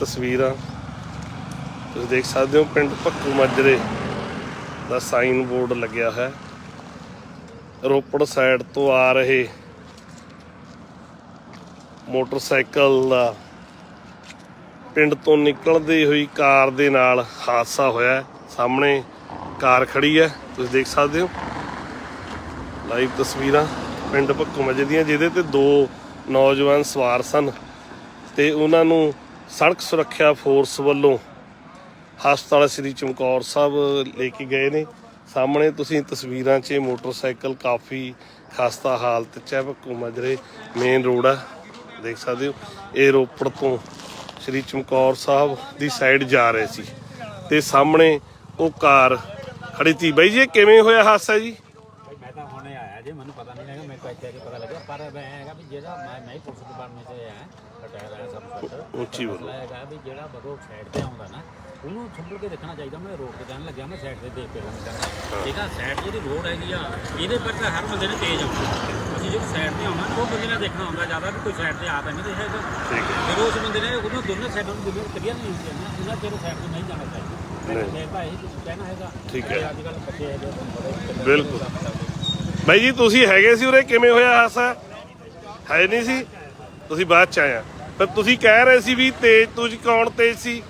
ਤਸਵੀਰਾਂ ਤੁਸੀਂ ਦੇਖ ਸਕਦੇ ਹੋ ਪਿੰਡ ਭੱਕੂ ਮਾਜਰੇ ਦਾ ਸਾਈਨ ਬੋਰਡ ਲੱਗਿਆ ਹੈ। ਰੋਪੜ ਸਾਈਡ ਤੋਂ ਆ ਰਹੇ ਮੋਟਰਸਾਈਕਲ ਦਾ ਪਿੰਡ ਤੋਂ ਨਿਕਲਦੀ ਹੋਈ ਕਾਰ ਦੇ ਨਾਲ ਹਾਦਸਾ ਹੋਇਆ ਹੈ। ਸਾਹਮਣੇ ਕਾਰ ਖੜੀ ਹੈ। ਤੁਸੀਂ ਦੇਖ ਸਕਦੇ ਹੋ। ਲਾਈਵ ਤਸਵੀਰਾਂ ਪਿੰਡ ਭੱਕੂ ਮਜੇ ਦੀਆਂ, ਜਿਹਦੇ ਤੇ ਦੋ ਨੌਜਵਾਨ ਸਵਾਰ ਸਨ ਤੇ ਉਹਨਾਂ ਨੂੰ ਸੜਕ ਸੁਰੱਖਿਆ ਫੋਰਸ ਵੱਲੋਂ ਹਸਪਤਾਲ ਸ੍ਰੀ ਚਮਕੌਰ ਸਾਹਿਬ ਲੈ ਕੇ ਗਏ ਨੇ। ਸਾਹਮਣੇ ਤੁਸੀਂ ਤਸਵੀਰਾਂ 'ਚ ਮੋਟਰਸਾਈਕਲ ਕਾਫੀ ਖਸਤਾ ਹਾਲਤ 'ਚ ਹੈ, ਭੱਕੂ ਮਜਰੇ ਮੇਨ ਰੋਡ ਆ। ਦੇਖ ਸਕਦੇ ਹੋ, ਇਹ ਰੋਪੜ ਤੋਂ ਸ੍ਰੀ ਚਮਕੌਰ ਸਾਹਿਬ ਦੀ ਸਾਈਡ ਜਾ ਰਹੇ ਸੀ। ਤੇ ਸਾਹਮਣੇ ਉਹ ਕਾਰ ਖੜੀ ਸੀ ਬਾਈ ਜੀ, ਇਹ ਕਿਵੇਂ ਹੋਇਆ ਹਾਦਸਾ ਜੀ ਭਾਈ ਮੈਂ ਤਾਂ ਹੁਣੇ ਆਇਆ ਜੀ ਮੈਨੂੰ ਇੱਥੇ ਆ ਕੇ ਪਤਾ ਲੱਗਾ ਪਰ ਮੈਂ ਹੈਗਾ ਵੀ ਜਿਹੜਾ ਮੈਂ ਮੈਂ ਪੁਲਿਸ ਡਿਪਾਰਟਮੈਂਟ 'ਚ ਆਇਆ ਰਿਟਾਇਰ ਆਇਆ ਸਭ ਕੁਝ ਉੱਚੀ ਬੋਲੋ ਹੈਗਾ ਵੀ ਜਿਹੜਾ ਬਗੋ ਸਾਈਡ ਤੇ ਆਉਂਦਾ ਨਾ ਉਹਨੂੰ ਸੰਭਲ ਕੇ ਦੇਖਣਾ ਚਾਹੀਦਾ ਮੈਂ ਰੋਡ ਤੇ ਜਾਣ ਲੱਗਿਆ ਮੈਂ ਸਾਈਡ ਤੇ ਦੇਖ ਕੇ ਠੀਕ ਆ ਸਾਈਡ ਜਿਹੜੀ ਰੋਡ ਹੈਗੀ ਆ ਇਹਦੇ ਪਰ ਤਾਂ ਹਰ ਬੰਦੇ ਨੇ ਤੇਜ਼ ਆਉਣਾ ਅਸੀਂ ਜਦੋਂ ਸਾਈਡ ਤੇ ਆਉਣਾ ਉਹ ਬੰਦੇ ਨੇ ਦੇਖਣਾ ਹੁੰਦਾ ਜ਼ਿਆਦਾ ਵੀ ਕੋਈ ਸਾਈਡ ਤੇ ਆ ਤਾਂ ਨਹੀਂ ਰਿਹਾ ਹੈਗਾ। ਠੀਕ ਹੈ ਫਿਰ ਉਸ ਬੰਦੇ ਨੇ ਉਹਨੂੰ ਦੋਨੋਂ ਸਾਈਡਾਂ ਨੂੰ ਬਿਲਕੁਲ ਕਲੀਅਰ ਨਹੀਂ ਹੁੰਦੀ ਨਾ ਉਹਨਾਂ ਚਿਰ ਸਾਈਡ ਤੇ ਨਹੀਂ ਜਾਣਾ ਚਾਹੀਦਾ। ਨਹੀਂ। ਮੈਂ ਇਹ ਕਹਿਣਾ ਹੈਗਾ ਠੀਕ ਹੈ। ਅੱਜ ਕੱਲ੍ਹ ਬੱਚੇ ਹੈਗੇ। ਬਿਲਕੁਲ। ਬਾਈ ਜੀ, ਤੁਸੀਂ ਹੈਗੇ ਸੀ ਉਰੇ? ਕਿਵੇਂ ਹੋਇਆ ਹਾਦਸਾ ਹੈ ਨਹੀਂ ਸੀ? ਤੁਸੀਂ ਬਾਅਦ ਚ ਆਇਆ ਪਰ ਤੁਸੀਂ ਕਹਿ ਰਹੇ ਸੀ ਵੀ ਤੇਜ਼ ਤੁਸੀਂ ਕੌਣ ਤੇਜ਼ ਸੀ?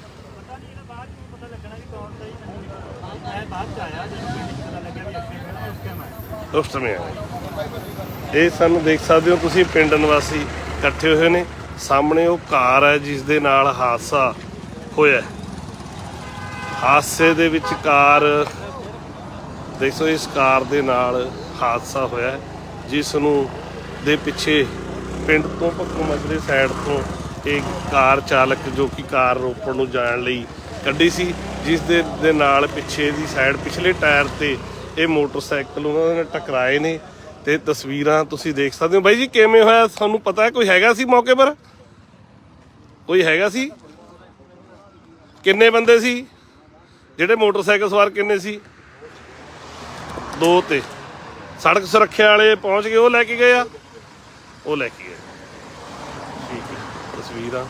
ਉਸ ਸਮੇਂ ਇਹ ਸਾਨੂੰ ਦੇਖ ਸਕਦੇ ਹੋ, ਤੁਸੀਂ ਪਿੰਡ ਨਿਵਾਸੀ ਇਕੱਠੇ ਹੋਏ ਨੇ। ਸਾਹਮਣੇ ਉਹ ਕਾਰ ਹੈ ਜਿਸ ਦੇ ਨਾਲ ਹਾਦਸਾ ਹੋਇਆ ਹਾਦਸੇ ਦੇ ਵਿੱਚ ਕਾਰ, ਦੇਖੋ ਇਸ ਕਾਰ ਦੇ ਨਾਲ ਹਾਦਸਾ ਹੋਇਆ ਹੈ, ਜਿਸ ਨੂੰ ਦੇ ਪਿੱਛੇ ਪਿੰਡ ਤੋਂ ਭੱਕੂ ਮਜਰੇ ਸਾਈਡ ਤੋਂ ਇੱਕ ਕਾਰ ਚਾਲਕ ਜੋ ਕਿ ਕਾਰ ਰੋਪੜ ਨੂੰ ਜਾਣ ਲਈ ਕੱਢੀ ਸੀ ਜਿਸ ਦੇ ਦੇ ਨਾਲ ਪਿੱਛੇ ਦੀ ਸਾਈਡ ਪਿਛਲੇ ਟਾਇਰ ਤੇ ਇਹ ਮੋਟਰਸਾਈਕਲ ਉਹਨਾਂ ਨੇ ਟਕਰਾਏ ਨੇ ਤੇ ਤਸਵੀਰਾਂ ਤੁਸੀਂ ਦੇਖ ਸਕਦੇ ਹੋ। ਬਾਈ ਜੀ ਕਿਵੇਂ ਹੋਇਆ? ਤੁਹਾਨੂੰ ਪਤਾ ਹੈ ਕੋਈ ਹੈਗਾ ਸੀ ਮੌਕੇ ਪਰ? ਕੋਈ ਹੈਗਾ ਸੀ? ਕਿੰਨੇ ਬੰਦੇ ਸੀ? ਜਿਹੜੇ ਮੋਟਰਸਾਈਕਲ ਸਵਾਰ ਕਿੰਨੇ ਸੀ? ਦੋ ਤੇ। ਸੜਕ ਸੁਰੱਖਿਆ ਵਾਲੇ ਪਹੁੰਚ ਗਏ, ਉਹ ਲੈ ਕੇ ਗਏ ਆ। ਉਹ ਲੈ ਕੇ ਗਏ। ਠੀਕ ਹੈ, ਤਸਵੀਰਾਂ।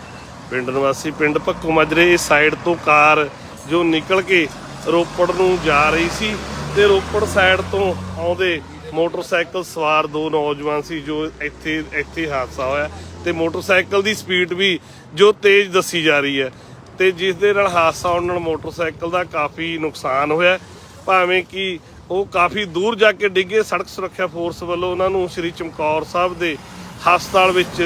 ਪਿੰਡ ਨਿਵਾਸੀ, ਪਿੰਡ ਭੱਕੂ ਮਾਜਰੇ, ਇਸ ਸਾਈਡ ਤੋਂ ਕਾਰ ਜੋ ਨਿਕਲ ਕੇ ਰੋਪੜ ਨੂੰ ਜਾ ਰਹੀ ਸੀ ਤੇ ਰੋਪੜ ਸਾਈਡ ਤੋਂ ਆਉਂਦੇ ਮੋਟਰਸਾਈਕਲ ਸਵਾਰ ਦੋ ਨੌਜਵਾਨ ਸੀ ਜੋ ਇੱਥੇ ਇੱਥੇ ਹਾਦਸਾ ਹੋਇਆ ਤੇ ਮੋਟਰਸਾਈਕਲ ਦੀ ਸਪੀਡ ਵੀ ਜੋ ਤੇਜ਼ ਦੱਸੀ ਜਾ ਰਹੀ ਹੈ ਤੇ ਜਿਸ ਦੇ ਨਾਲ ਹਾਦਸਾ ਹੋਣ ਨਾਲ ਮੋਟਰਸਾਈਕਲ ਦਾ ਕਾਫੀ ਨੁਕਸਾਨ ਹੋਇਆ ਭਾਵੇਂ ਕਿ ਉਹ ਕਾਫੀ ਦੂਰ ਜਾ ਕੇ ਡਿੱਗੇ। ਸੜਕ ਸੁਰੱਖਿਆ ਫੋਰਸ ਵੱਲੋਂ ਉਹਨਾਂ ਨੂੰ ਸ੍ਰੀ ਚਮਕੌਰ ਸਾਹਿਬ ਦੇ ਹਸਪਤਾਲ ਵਿੱਚ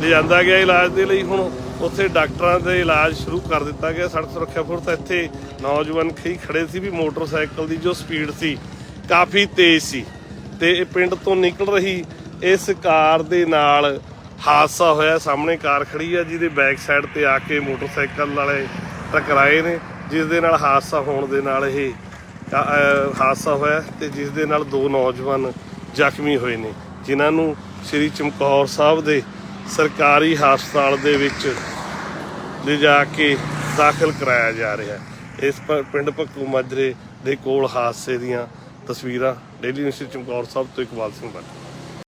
ਲਿਜਾਂਦਾ ਗਿਆ ਇਲਾਜ ਦੇ ਲਈ। ਹੁਣ ਉੱਥੇ ਡਾਕਟਰਾਂ ਦੇ ਇਲਾਜ ਸ਼ੁਰੂ ਕਰ ਦਿੱਤਾ ਗਿਆ। ਸੜਕ ਸੁਰੱਖਿਆ ਫੋਰਸ ਇੱਥੇ ਨੌਜਵਾਨ ਖਈ ਖੜੇ ਸੀ ਵੀ ਮੋਟਰਸਾਈਕਲ ਦੀ ਜੋ ਸਪੀਡ ਸੀ ਕਾਫੀ ਤੇਜ਼ ਸੀ ਤੇ ਇਹ ਪਿੰਡ ਤੋਂ ਨਿਕਲ ਰਹੀ ਇਸ ਕਾਰ ਦੇ ਨਾਲ ਹਾਦਸਾ ਹੋਇਆ। ਸਾਹਮਣੇ ਕਾਰ ਖੜੀ ਆ ਜਿਹਦੇ ਬੈਕ ਸਾਈਡ ਤੇ ਆ ਕੇ ਮੋਟਰਸਾਈਕਲ ਵਾਲੇ ਟਕਰਾਏ ਨੇ, ਜਿਸ ਦੇ ਨਾਲ ਹਾਦਸਾ ਹੋਣ ਦੇ ਨਾਲ ਇਹ ਹਾਦਸਾ ਹੋਇਆ ਤੇ ਜਿਸ ਦੇ ਨਾਲ ਦੋ ਨੌਜਵਾਨ ਜ਼ਖਮੀ ਹੋਏ ਨੇ, ਜਿਨ੍ਹਾਂ ਨੂੰ ਸ੍ਰੀ ਚਮਕੌਰ ਸਾਹਿਬ ਦੇ ਸਰਕਾਰੀ ਹਸਪਤਾਲ ਦੇ ਵਿੱਚ ਲਿਜਾ ਕੇ ਦਾਖਲ ਕਰਾਇਆ ਜਾ ਰਿਹਾ। ਹੈ ਇਸ ਪਿੰਡ ਭੱਕੂ ਮਾਜਰੇ ਦੇ ਕੋਲ ਹਾਦਸੇ ਦੀਆਂ ਤਸਵੀਰਾਂ ਡੇਲੀ ਨਿਊਜ਼ ਚਮਕੌਰ ਸਾਹਿਬ ਤੋਂ ਇਕਬਾਲ ਸਿੰਘ ਬੱਟ